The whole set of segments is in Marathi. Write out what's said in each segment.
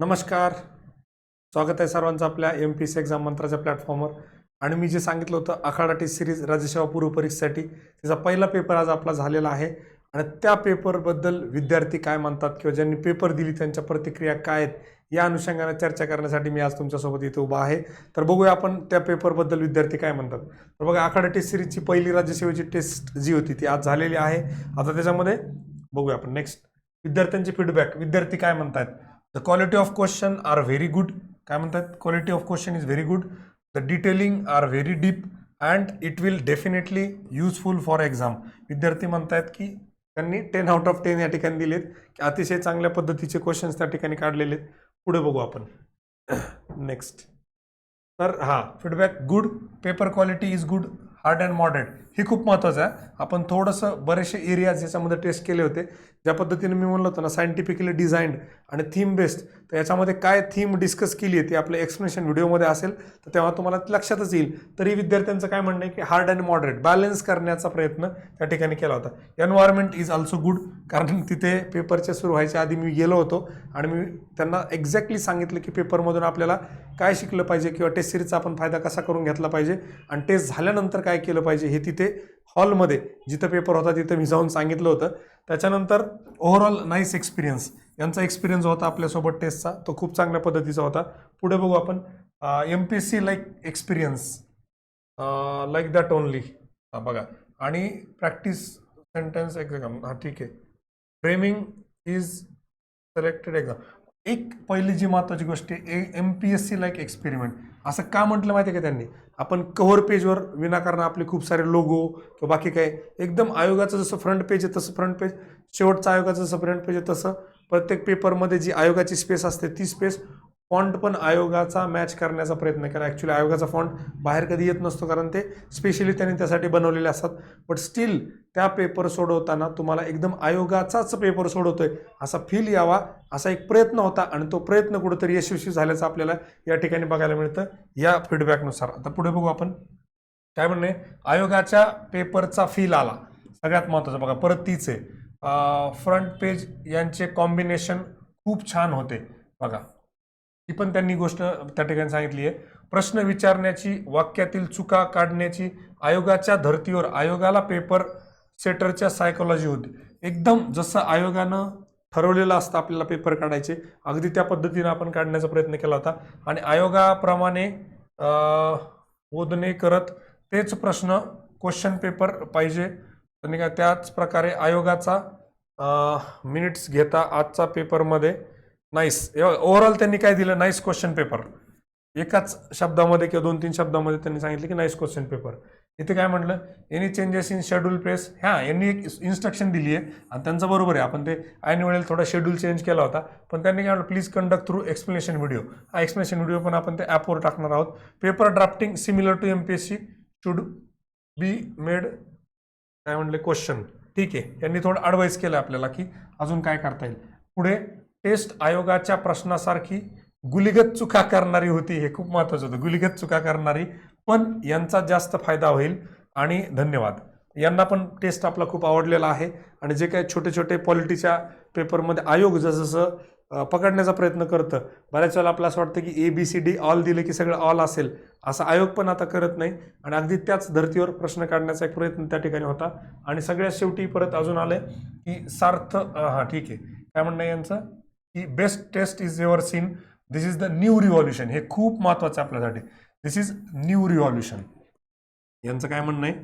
नमस्कार. स्वागत आहे सर्वांचं आपल्या एम पी सी एक्झाम मंत्राच्या प्लॅटफॉर्मवर आणि मी जे सांगितलं होतं अखाडा टी सिरीज राज्यसेवा पूर्व परीक्षेसाठी त्याचा पहिला पेपर आज आपला झालेला आहे. आणि त्या पेपरबद्दल विद्यार्थी काय म्हणतात किंवा ज्यांनी पेपर दिली त्यांच्या प्रतिक्रिया काय आहेत या अनुषंगाने चर्चा करण्यासाठी मी आज तुमच्यासोबत इथे उभा आहे. तर बघूया आपण त्या पेपरबद्दल विद्यार्थी काय म्हणतात. तर बघा आखाडा टेस्ट सिरीजची पहिली राज्यसेवेची टेस्ट जी होती ती आज झालेली आहे. आता त्याच्यामध्ये बघूया आपण. नेक्स्ट विद्यार्थ्यांचे फीडबॅक विद्यार्थी काय म्हणतात the quality of question are very good काय म्हणतात? Quality of question is very good the detailing are very deep and it will definitely useful for exam विद्यार्थी म्हणतायत की त्यांनी टेन आउट ऑफ टेन या ठिकाणी दिलेत. की अतिशय चांगल्या पद्धतीचे क्वेश्चन्स त्या ठिकाणी काढलेले आहेत. पुढे बघू आपण. नेक्स्ट तर हा feedback good paper quality is good hard and moderate हे खूप महत्त्वाचं आहे. आपण थोडंसं बरेचसे एरियाज याच्यामध्ये टेस्ट केले होते. ज्या पद्धतीने मी म्हणलं होतं ना सायंटिफिकली डिझाईन्ड आणि थीम बेस्ड तर याच्यामध्ये काय थीम डिस्कस केली आहे ती आपल्या एक्सप्लेनेशन व्हिडिओमध्ये असेल तर तेव्हा तुम्हाला लक्षातच येईल. तरी विद्यार्थ्यांचं काय म्हणणं आहे की हार्ड अँड मॉडरेट बॅलन्स करण्याचा प्रयत्न त्या ठिकाणी केला होता. एन्व्हायरमेंट इज ऑल्सो गुड कारण तिथे पेपरच्या सुरू व्हायच्या आधी मी गेलो होतो आणि मी त्यांना एक्झॅक्टली सांगितलं की पेपरमधून आपल्याला काय शिकलं पाहिजे किंवा टेस्ट सिरीजचा आपण फायदा कसा करून घेतला पाहिजे आणि टेस्ट झाल्यानंतर काय केलं पाहिजे हे तिथे हॉलमध्ये जिथं पेपर होता तिथं मी जाऊन सांगितलं होतं. त्याच्यानंतर ओव्हरऑल नाईस एक्सपिरियन्स यांचा एक्सपिरियन्स होता आपल्यासोबत टेस्टचा तो खूप चांगल्या पद्धतीचा होता. पुढे बघू आपण M P S C like experience like that only बघा. आणि प्रॅक्टिस सेंटेन्स एक्झाम हां ठीक आहे. फ्रेमिंग इज सिलेक्टेड एक्झाम एक पहिली जी महत्त्वाची गोष्ट आहे M P S C like experiment असं का म्हटलं माहिती आहे का त्यांनी? आपण कव्हर पेजवर विनाकारण आपले खूप सारे लोगो किंवा बाकी काय एकदम आयोगाचं जसं फ्रंट पेज आहे तसं फ्रंट पेज शेवटचं आयोगाचं जसं फ्रंट पेज आहे तसं प्रत्येक पेपरमध्ये जी आयोगाची स्पेस असते ती स्पेस फॉन्ट पण आयोगाचा मॅच करण्याचा प्रयत्न करा ॲक्च्युली आयोगाचा फॉन्ट बाहेर कधी येत नसतो कारण ते स्पेशली त्यांनी त्यासाठी बनवलेले असतात. बट स्टील त्या पेपर सोडवताना तुम्हाला एकदम आयोगाचाच पेपर सोडवतोय असा फील यावा असा एक प्रयत्न होता आणि तो प्रयत्न कुठंतरी यशस्वी झाल्याचं आपल्याला या ठिकाणी बघायला मिळतं. या फीडबॅकनुसार आता पुढे बघू आपण. काय म्हणणे आयोगाच्या पेपरचा फील आला. सगळ्यात महत्त्वाचं बघा. परत तीच आहे. फ्रंट पेज यांचे कॉम्बिनेशन खूप छान होते. बघा. ही पण त्यांनी गोष्ट त्या ठिकाणी सांगितली आहे. प्रश्न विचारण्याची वाक्यातील चुका काढण्याची आयोगाच्या धर्तीवर आयोगाला पेपर सेटरच्या सायकोलॉजी होती. एकदम जसं आयोगानं ठरवलेलं असतं आपल्याला पेपर काढायचे अगदी त्या पद्धतीनं आपण काढण्याचा प्रयत्न केला होता. आणि आयोगाप्रमाणे बोधने करत तेच प्रश्न क्वेश्चन पेपर पाहिजे. आणि का त्याच प्रकारे आयोगाचा मिनिट्स घेता आजचा पेपरमध्ये नाईस ओव्हरऑल त्यांनी काय दिलं? नाईस क्वेश्चन पेपर एकाच शब्दामध्ये किंवा दोन तीन शब्दामध्ये त्यांनी सांगितलं की नाईस क्वेश्चन पेपर इथे काय म्हटलं? Any changes in schedule press हां यांनी एक इन्स्ट्रक्शन दिली आहे आणि त्यांचं बरोबर आहे. आपण ते ऐन वेळेला थोडा शेड्यूल चेंज केला होता. पण त्यांनी काय म्हटलं? Please conduct through explanation video हा एक्सप्लेनेशन व्हिडिओ पण आपण ते ॲपवर टाकणार आहोत. Paper drafting similar to M P S C should be made काय म्हणले क्वेश्चन ठीक आहे. यांनी थोडं ॲडवाईस केलं आपल्याला की अजून काय करता येईल. पुढे टेस्ट आयोगाच्या प्रश्नासारखी गुलिगत चुका करणारी होती हे खूप महत्त्वाचं होतं. गुलिगत चुका करणारी पण यांचा जास्त फायदा होईल आणि धन्यवाद. यांना पण टेस्ट आपला खूप आवडलेला आहे आणि जे काही छोटे छोटे पॉलिटीच्या पेपरमध्ये आयोग जसं पकडण्याचा प्रयत्न करतं बऱ्याच वेळेला आपलं असं वाटतं की A B C D all दिले की सगळं ऑल असेल असा आयोग पण आता करत नाही. आणि अगदी त्याच धर्तीवर प्रश्न काढण्याचा एक प्रयत्न त्या ठिकाणी होता. आणि सगळ्यात शेवटी परत अजून आलं की सार्थ हां ठीक आहे. काय म्हणणं यांचं? की best test is your scene this is the new revolution हे खूप महत्त्वाचं आहे आपल्यासाठी. दिस इज न्यू रिव्हॉल्युशन यांचं काय म्हणणं आहे?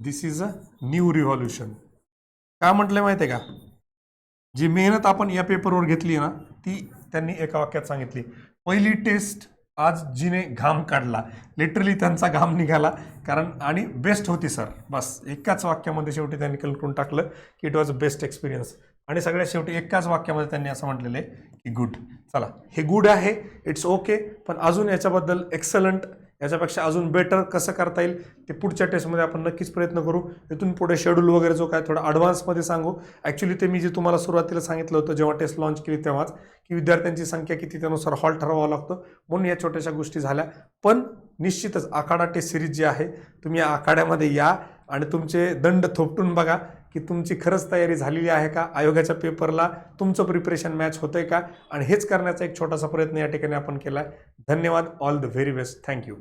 This is a new revolution काय म्हटलं माहिती आहे का? जी मेहनत आपण या पेपरवर घेतली आहे ना ती त्यांनी एका वाक्यात सांगितली. पहिली टेस्ट आज जिने घाम काढला. लिटरली त्यांचा घाम निघाला. कारण आणि बेस्ट होती सर बस एकाच वाक्यामध्ये शेवटी त्यांनी करून टाकलं की इट वॉज बेस्ट एक्सपिरियन्स आणि सगळ्यात शेवटी एकाच वाक्यामध्ये त्यांनी असं म्हटलेलं आहे की गुड चला हे गुड आहे इट्स ओके पण अजून याच्याबद्दल एक्सलंट याच्यापेक्षा अजून बेटर कसं करता येईल ते पुढच्या टेस्टमध्ये आपण नक्कीच प्रयत्न करू. इथून पुढे शेड्यूल वगैरे जो काय थोडा ॲडव्हान्समध्ये सांगू. ॲक्च्युली ते मी जे तुम्हाला सुरुवातीला सांगितलं होतं जेव्हा टेस्ट लॉन्च केली तेव्हाच की विद्यार्थ्यांची संख्या किती त्यानुसार हॉल ठरवावा लागतो. म्हणून या छोट्याशा गोष्टी झाल्या. पण निश्चितच आखाडा टेस्ट सिरीज जी आहे तुम्ही या आखाड्यामध्ये या आणि तुमचे दंड थोपटून बघा. की तुमची खरंच तयारी झालेली आहे का? आयोगाच्या पेपरला तुमचं प्रिपरेशन मॅच होतंय का? आणि हेच करण्याचा एक छोटासा प्रयत्न या ठिकाणी आपण केला आहे धन्यवाद all the very best thank you